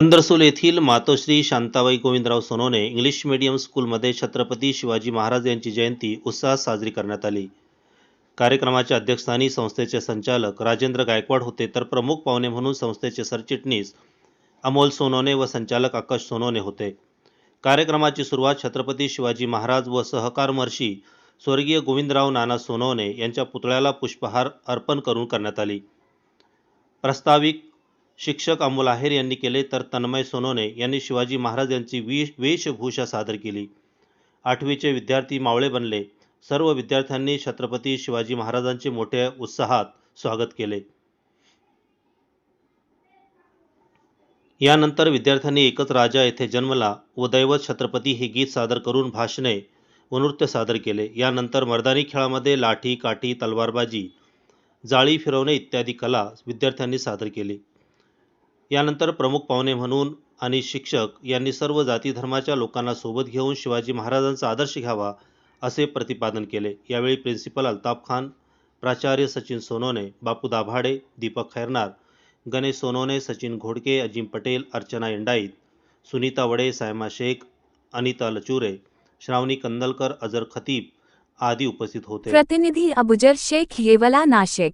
चंद्रसूल येथील मातोश्री Shantabai Govindrao Sonone English medium स्कूलमध्ये छत्रपती शिवाजी महाराज यांची जयंती उत्साहात साजरी करण्यात आली. कार्यक्रमाच्या अध्यक्षस्थानी संस्थेचे संचालक राजेंद्र गायकवाड होते तर प्रमुख पाहुणे म्हणून संस्थेचे सरचिटणीस अमोल सोनोने व संचालक आकाश सोनोने होते. कार्यक्रमाची सुरुवात छत्रपती शिवाजी महाराज व सहकार महर्षी स्वर्गीय गोविंदराव नाना सोनोने यांच्या पुतळ्याला पुष्पहार अर्पण करून करण्यात आली. प्रस्ताविक शिक्षक अमोल आहेर यांनी केले तर तन्मय सोनोने यांनी शिवाजी महाराज यांची वी वेशभूषा सादर केली. आठवीचे विद्यार्थी मावळे बनले. सर्व विद्यार्थ्यांनी छत्रपती शिवाजी महाराजांचे मोठ्या उत्साहात स्वागत केले. यानंतर विद्यार्थ्यांनी एकच राजा येथे जन्मला व दैवत छत्रपती हे गीत सादर करून भाषणे व नृत्य सादर केले. यानंतर मर्दानी खेळामध्ये लाठी काठी तलवारबाजी जाळी फिरवणे इत्यादी कला विद्यार्थ्यांनी सादर केली. यानंतर प्रमुख पाहुणे म्हणून आणि शिक्षक यांनी सर्व जाती धर्माच्या लोकांना सोबत घेऊन शिवाजी महाराजांचा आदर्श घ्यावा असे प्रतिपादन केले. यावेळी प्रिन्सिपल अल्ताफ खान प्राचार्य सचिन सोनोने बापू दाभाडे दीपक खैरनार गणेश सोनोने सचिन घोडके अजिम पटेल अर्चना इंडाईत सुनीता वडे सायमा शेख अनिता लचुरे श्रावणी कंदलकर अजर खतीब आदी उपस्थित होते. प्रतिनिधी अबुजर शेख येवला नाशिक.